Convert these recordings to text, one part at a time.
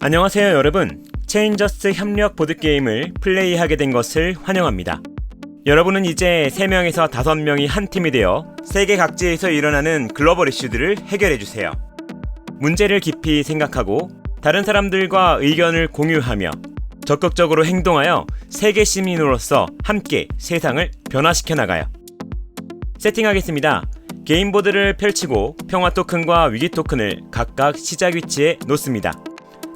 안녕하세요 여러분. 체인저스 협력 보드게임을 플레이하게 된 것을 환영합니다. 여러분은 이제 3명에서 5명이 한 팀이 되어 세계 각지에서 일어나는 글로벌 이슈들을 해결해주세요. 문제를 깊이 생각하고 다른 사람들과 의견을 공유하며 적극적으로 행동하여 세계 시민으로서 함께 세상을 변화시켜 나가요. 세팅하겠습니다. 게임보드를 펼치고 평화 토큰과 위기 토큰을 각각 시작 위치에 놓습니다.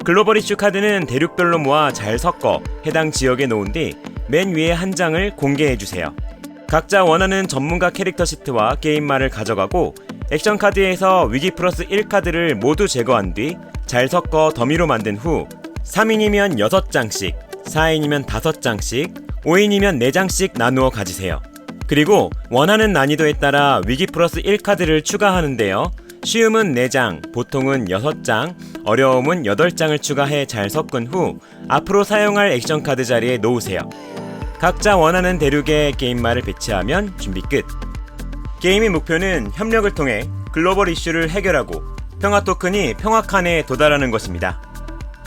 글로벌 이슈 카드는 대륙별로 모아 잘 섞어 해당 지역에 놓은 뒤 맨 위에 한 장을 공개해 주세요. 각자 원하는 전문가 캐릭터 시트와 게임말을 가져가고 액션 카드에서 위기 플러스 1 카드를 모두 제거한 뒤 잘 섞어 더미로 만든 후 3인이면 6장씩, 4인이면 5장씩, 5인이면 4장씩 나누어 가지세요. 그리고 원하는 난이도에 따라 위기 플러스 1 카드를 추가하는데요. 쉬움은 4장, 보통은 6장, 어려움은 8장을 추가해 잘 섞은 후 앞으로 사용할 액션 카드 자리에 놓으세요. 각자 원하는 대륙에 게임말을 배치하면 준비 끝. 게임의 목표는 협력을 통해 글로벌 이슈를 해결하고 평화 토큰이 평화 칸에 도달하는 것입니다.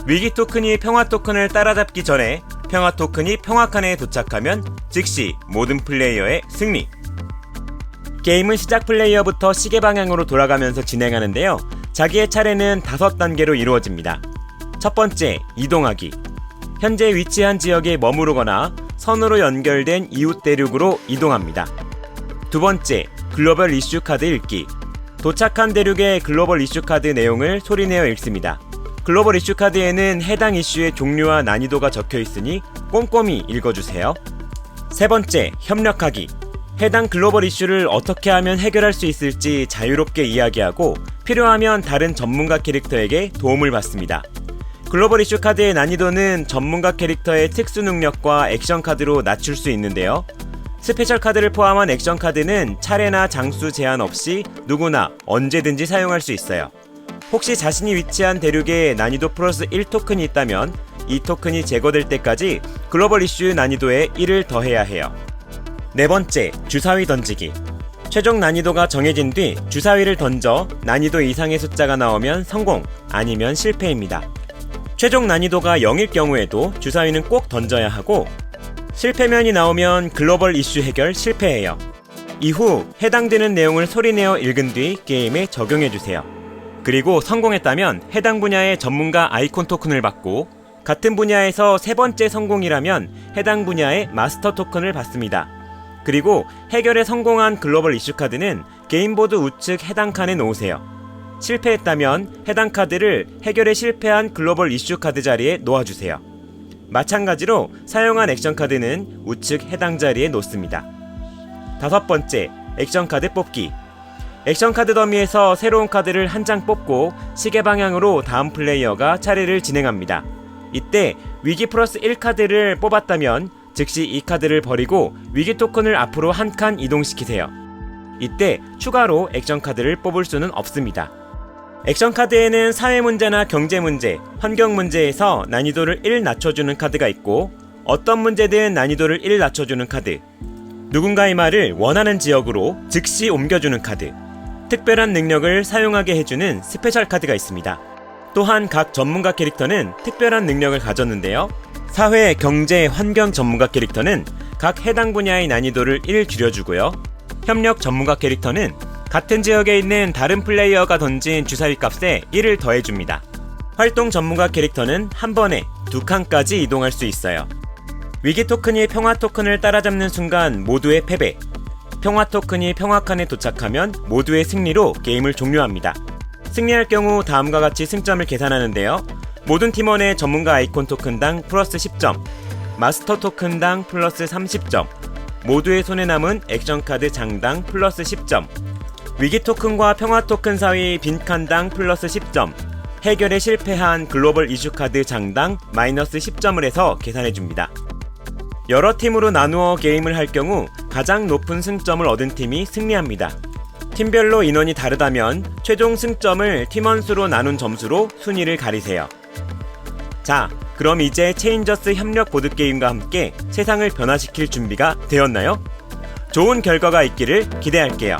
위기 토큰이 평화 토큰을 따라잡기 전에 평화 토큰이 평화 칸에 도착하면 즉시 모든 플레이어의 승리. 게임은 시작 플레이어부터 시계 방향으로 돌아가면서 진행하는데요. 자기의 차례는 다섯 단계로 이루어집니다. 첫 번째, 이동하기. 현재 위치한 지역에 머무르거나 선으로 연결된 이웃 대륙으로 이동합니다. 두 번째, 글로벌 이슈 카드 읽기. 도착한 대륙의 글로벌 이슈 카드 내용을 소리내어 읽습니다. 글로벌 이슈 카드에는 해당 이슈의 종류와 난이도가 적혀 있으니 꼼꼼히 읽어주세요. 세 번째, 협력하기. 해당 글로벌 이슈를 어떻게 하면 해결할 수 있을지 자유롭게 이야기하고 필요하면 다른 전문가 캐릭터에게 도움을 받습니다. 글로벌 이슈 카드의 난이도는 전문가 캐릭터의 특수 능력과 액션 카드로 낮출 수 있는데요. 스페셜 카드를 포함한 액션 카드는 차례나 장수 제한 없이 누구나 언제든지 사용할 수 있어요. 혹시 자신이 위치한 대륙에 난이도 플러스 1 토큰이 있다면 이 토큰이 제거될 때까지 글로벌 이슈 난이도에 1을 더해야 해요. 네 번째, 주사위 던지기. 최종 난이도가 정해진 뒤 주사위를 던져 난이도 이상의 숫자가 나오면 성공, 아니면 실패입니다. 최종 난이도가 0일 경우에도 주사위는 꼭 던져야 하고 실패면이 나오면 글로벌 이슈 해결 실패해요. 이후 해당되는 내용을 소리내어 읽은 뒤 게임에 적용해주세요. 그리고 성공했다면 해당 분야의 전문가 아이콘 토큰을 받고 같은 분야에서 세 번째 성공이라면 해당 분야의 마스터 토큰을 받습니다. 그리고 해결에 성공한 글로벌 이슈 카드는 게임보드 우측 해당 칸에 놓으세요. 실패했다면 해당 카드를 해결에 실패한 글로벌 이슈 카드 자리에 놓아주세요. 마찬가지로 사용한 액션 카드는 우측 해당 자리에 놓습니다. 다섯 번째, 액션 카드 뽑기. 액션 카드 더미에서 새로운 카드를 한 장 뽑고 시계 방향으로 다음 플레이어가 차례를 진행합니다. 이때 위기 플러스 1 카드를 뽑았다면 즉시 이 카드를 버리고 위기 토큰을 앞으로 한 칸 이동시키세요. 이때 추가로 액션 카드를 뽑을 수는 없습니다. 액션 카드에는 사회 문제나 경제 문제, 환경 문제에서 난이도를 1 낮춰주는 카드가 있고 어떤 문제든 난이도를 1 낮춰주는 카드, 누군가의 말을 원하는 지역으로 즉시 옮겨주는 카드, 특별한 능력을 사용하게 해주는 스페셜 카드가 있습니다. 또한 각 전문가 캐릭터는 특별한 능력을 가졌는데요. 사회, 경제, 환경 전문가 캐릭터는 각 해당 분야의 난이도를 1 줄여주고요. 협력 전문가 캐릭터는 같은 지역에 있는 다른 플레이어가 던진 주사위 값에 1을 더해줍니다. 활동 전문가 캐릭터는 한 번에 두 칸까지 이동할 수 있어요. 위기 토큰이 평화 토큰을 따라잡는 순간 모두의 패배. 평화 토큰이 평화 칸에 도착하면 모두의 승리로 게임을 종료합니다. 승리할 경우 다음과 같이 승점을 계산하는데요. 모든 팀원의 전문가 아이콘 토큰당 플러스 10점, 마스터 토큰당 플러스 30점, 모두의 손에 남은 액션 카드 장당 플러스 10점, 위기 토큰과 평화 토큰 사이 빈 칸당 플러스 10점, 해결에 실패한 글로벌 이슈 카드 장당 마이너스 10점을 해서 계산해줍니다. 여러 팀으로 나누어 게임을 할 경우 가장 높은 승점을 얻은 팀이 승리합니다. 팀별로 인원이 다르다면 최종 승점을 팀원 수로 나눈 점수로 순위를 가리세요. 자, 그럼 이제 체인저스 협력 보드게임과 함께 세상을 변화시킬 준비가 되었나요? 좋은 결과가 있기를 기대할게요.